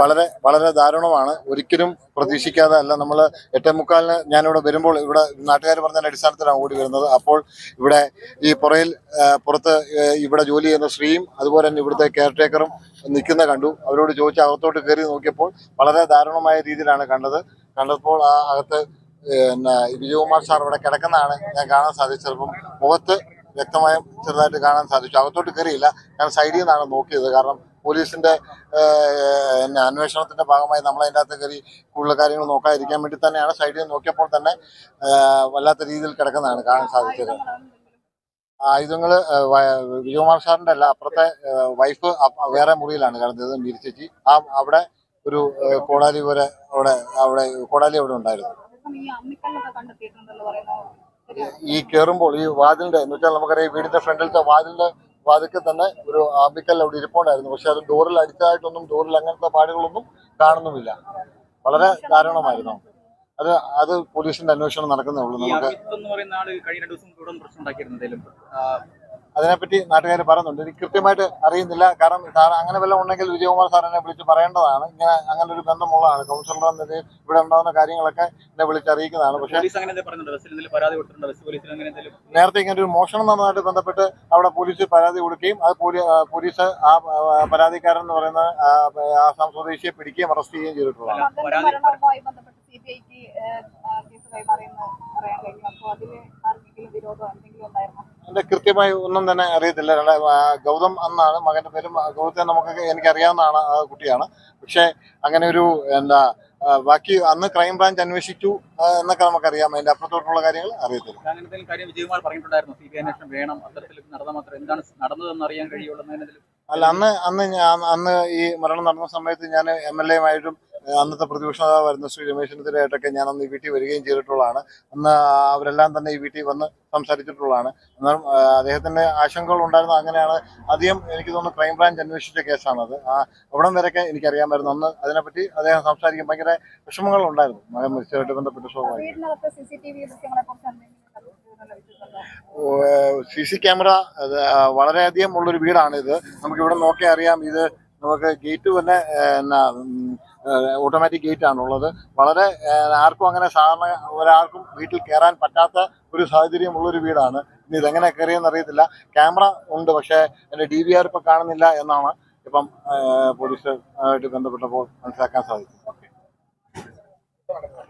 വളരെ വളരെ ദാരുണമാണ്. ഒരിക്കലും പ്രതീക്ഷിക്കാതെ അല്ല നമ്മൾ എട്ടേ മുക്കാലിന് ഞാനിവിടെ വരുമ്പോൾ ഇവിടെ നാട്ടുകാർ പറഞ്ഞതിന്റെ അടിസ്ഥാനത്തിലാണ് ഓടി വരുന്നത്. അപ്പോൾ ഇവിടെ ഈ പുറയിൽ പുറത്ത് ഇവിടെ ജോലി ചെയ്യുന്ന സ്ത്രീയും അതുപോലെ തന്നെ ഇവിടുത്തെ കെയർ ടേക്കറും നിൽക്കുന്ന കണ്ടു. അവരോട് ചോദിച്ച് അകത്തോട്ട് കയറി നോക്കിയപ്പോൾ വളരെ ദാരുണമായ രീതിയിലാണ് കണ്ടത്. കണ്ടപ്പോൾ ആ അകത്ത് പിന്നെ വിജയകുമാർ സാർ ഇവിടെ കിടക്കുന്നതാണ്. ഞാൻ കാണാൻ സാധിച്ചത് അപ്പം മുഖത്ത് വ്യക്തമായും ചെറുതായിട്ട് കാണാൻ സാധിച്ചു. അകത്തോട്ട് കയറിയില്ല. ഞാൻ സൈഡിൽ നിന്നാണ് നോക്കിയത്. കാരണം പോലീസിന്റെ അന്വേഷണത്തിന്റെ ഭാഗമായി നമ്മൾ അതിന്റെ അകത്ത് കയറി കൂടുതൽ കാര്യങ്ങൾ നോക്കാതിരിക്കാൻ വേണ്ടി തന്നെയാണ് സൈഡിൽ നോക്കിയപ്പോൾ തന്നെ വല്ലാത്ത രീതിയിൽ കിടക്കുന്നതാണ് കാണാൻ സാധിച്ചത്. ആയുധങ്ങൾ വിജയകുമാർ സാറിന്റെ അല്ല അപ്പുറത്തെ വൈഫ് വേറെ മുറിയിലാണ് കിടന്നത് മീരിച്ചേച്ചി. ആ അവിടെ ഒരു കോടാലി പോലെ അവിടെ അവിടെ കോടാലി അവിടെ ഉണ്ടായിരുന്നു. ഈ കയറുമ്പോൾ ഈ വാതിലിന്റെ എന്ന് വെച്ചാൽ നമുക്കറിയാം ഈ വീടിന്റെ ഫ്രണ്ടിലത്തെ വാതിലിന്റെ വാതിൽക്ക് തന്നെ ഒരു ആമ്പിക്കൽ അവിടെ ഇരിപ്പുണ്ടായിരുന്നു. പക്ഷെ അത് ഡോറിൽ അടിച്ചതായിട്ടൊന്നും ഡോറിൽ അങ്ങനത്തെ പാടുകളൊന്നും കാണുന്നുമില്ല. വളരെ ദാരുണമായിരുന്നു. അത് അത് പോലീസിന്റെ അന്വേഷണം നടക്കുന്നേ ഉള്ളൂ. നമുക്ക് എന്ന് അതിനെപ്പറ്റി നാട്ടുകാർ പറയുന്നുണ്ട്. എനിക്ക് കൃത്യമായിട്ട് അറിയുന്നില്ല. കാരണം സാർ അങ്ങനെ വല്ലതും ഉണ്ടെങ്കിൽ വിജയകുമാർ സാറിനെ വിളിച്ച് പറയേണ്ടതാണ്. ഇങ്ങനെ അങ്ങനെ ഒരു ബന്ധമുള്ളതാണ്. കൗൺസിലർ എന്ന നിലയിൽ ഇവിടെ ഉണ്ടാകുന്ന കാര്യങ്ങളൊക്കെ എന്നെ വിളിച്ച് പക്ഷേ നേരത്തെ ഇങ്ങനെ ഒരു മോഷണം നടന്നതായിട്ട് ബന്ധപ്പെട്ട് അവിടെ പോലീസ് പരാതി കൊടുക്കുകയും അത് പോലീസ് ആ പരാതിക്കാരൻ എന്ന് പറയുന്ന ആ, ആസാം സ്വദേശിയെ പിടിക്കുകയും അറസ്റ്റ് ചെയ്യുകയും ചെയ്തിട്ടുള്ളതാണ്. കേസ് കൈമാറിയെന്ന് പറയാൻ കഴിഞ്ഞു. അപ്പോൾ അതിൽ ആർക്കെങ്കിലും വിരോധം എന്തെങ്കിലും ഉണ്ടായിരുന്നോ? അതിന്റെ കൃത്യമായി ഒന്നും തന്നെ അറിയത്തില്ല. ഗൗതം എന്നാണ് മകന്റെ പേരും. ഗൗതത്തെ നമുക്ക് എനിക്കറിയാവുന്നതാണ് ആ കുട്ടിയാണ്. പക്ഷേ അങ്ങനെ ഒരു എന്താ ബാക്കി അന്ന് ക്രൈം ബ്രാഞ്ച് അന്വേഷിച്ചു എന്നൊക്കെ നമുക്കറിയാം. അതിന്റെ അപ്പുറത്തോട്ടുള്ള കാര്യങ്ങൾ അറിയത്തില്ല. അല്ല അന്ന് അന്ന് ഞാൻ അന്ന് ഈ മരണം നടന്ന സമയത്ത് ഞാൻ എം എൽ എമായിട്ടും അന്നത്തെ പ്രതിപക്ഷ നേതാവായിരുന്ന ശ്രീ രമേശ് ചെന്നിത്തലയായിട്ടൊക്കെ ഞാൻ അന്ന് ഈ വീട്ടിൽ വരികയും ചെയ്തിട്ടുള്ളതാണ്. അന്ന് അവരെല്ലാം തന്നെ ഈ വീട്ടിൽ വന്ന് സംസാരിച്ചിട്ടുള്ളതാണ്. എന്നാൽ ആ, അദ്ദേഹത്തിന്റെ ആശങ്കകൾ ഉണ്ടായിരുന്നു അങ്ങനെയാണ്. അധികം എനിക്ക് തോന്നുന്നു ക്രൈംബ്രാഞ്ച് അന്വേഷിച്ച കേസാണത്. ആ അവിടം വരെയൊക്കെ എനിക്കറിയാമായിരുന്നു. അന്ന് അതിനെപ്പറ്റി അദ്ദേഹം സംസാരിക്കാൻ ഭയങ്കര വിഷമങ്ങൾ ഉണ്ടായിരുന്നു. മകൻ മരിച്ചതായിട്ട് ബന്ധപ്പെട്ട സ്വാഭാവികം. സി സി ക്യാമറ വളരെയധികം ഉള്ളൊരു വീടാണിത്. നമുക്കിവിടെ ഇവിടെ നോക്കിയാൽ അറിയാം ഇത് നമുക്ക് ഗേറ്റ് തന്നെ എന്നാ ഓട്ടോമാറ്റിക് ഗേറ്റ് ആണുള്ളത്. വളരെ ആർക്കും അങ്ങനെ സാധാരണ ഒരാൾക്കും വീട്ടിൽ കയറാൻ പറ്റാത്ത ഒരു സാഹചര്യമുള്ളൊരു വീടാണ്. ഇനി ഇതെങ്ങനെ കയറിയെന്ന് അറിയത്തില്ല. ക്യാമറ ഉണ്ട് പക്ഷേ എന്റെ ഡി വി ആർ ഇപ്പം കാണുന്നില്ല എന്നാണ് ഇപ്പം പോലീസുമായിട്ട് ബന്ധപ്പെട്ടപ്പോൾ മനസ്സിലാക്കാൻ സാധിക്കും